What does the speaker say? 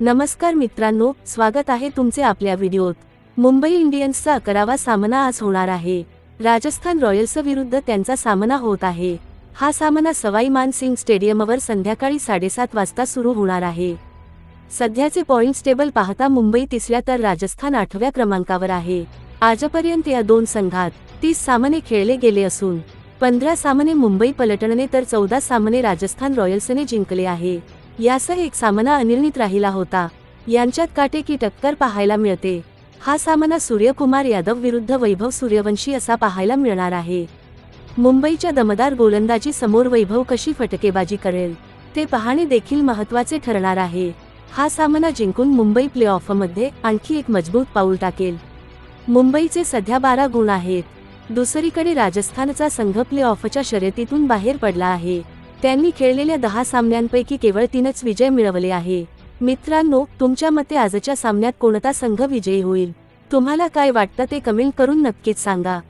नमस्कार मित्रांनो स्वागत आहे तुमचे आपल्या व्हिडिओत. मुंबई इंडियन्सचा अकरावा सामना आज होणार आहे. राजस्थान रॉयल्स विरुद्ध त्यांचा सामना होत आहे. हा सामना सवाई मानसिंग स्टेडियमवर संध्याकाळी साडेसात वाजता सुरू होणार आहे. सध्याचे पॉइंट्स टेबल पाहता मुंबई तिसऱ्या तर राजस्थान आठव्या क्रमांकावर आहे. आजपर्यंत या दोन संघात तीस सामने खेळले गेले असून पंधरा सामने मुंबई पलटणने तर चौदा सामने राजस्थान रॉयल्सने जिंकले आहे. यासह एक सामना अनिर्णित राहिला होता. यांच्यात काटेकी टक्कर पाहायला मिळते. हा सामना सूर्यकुमार यादव विरुद्ध वैभव सूर्यवंशी असा पाहायला मिळणार आहे. मुंबईच्या दमदार गोलंदाजी समोर वैभव कशी फटकेबाजी करेल ते पाहणे देखील महत्त्वाचे ठरणार आहे. हा सामना जिंकून मुंबई प्ले ऑफमध्ये आणखी एक मजबूत पाऊल टाकेल. मुंबईचे सध्या बारा गुण आहेत. दुसरीकडे राजस्थानचा संघ प्ले ऑफच्या शर्यतीतून बाहेर पडला आहे. त्यांनी खेळलेल्या दहा सामन्यांपैकी केवळ तीनच विजय मिळवले आहे. मित्रांनो तुमच्या मते आजच्या सामन्यात कोणता संघ विजयी होईल? तुम्हाला काय वाटतं ते कमेंट करून नक्कीच सांगा.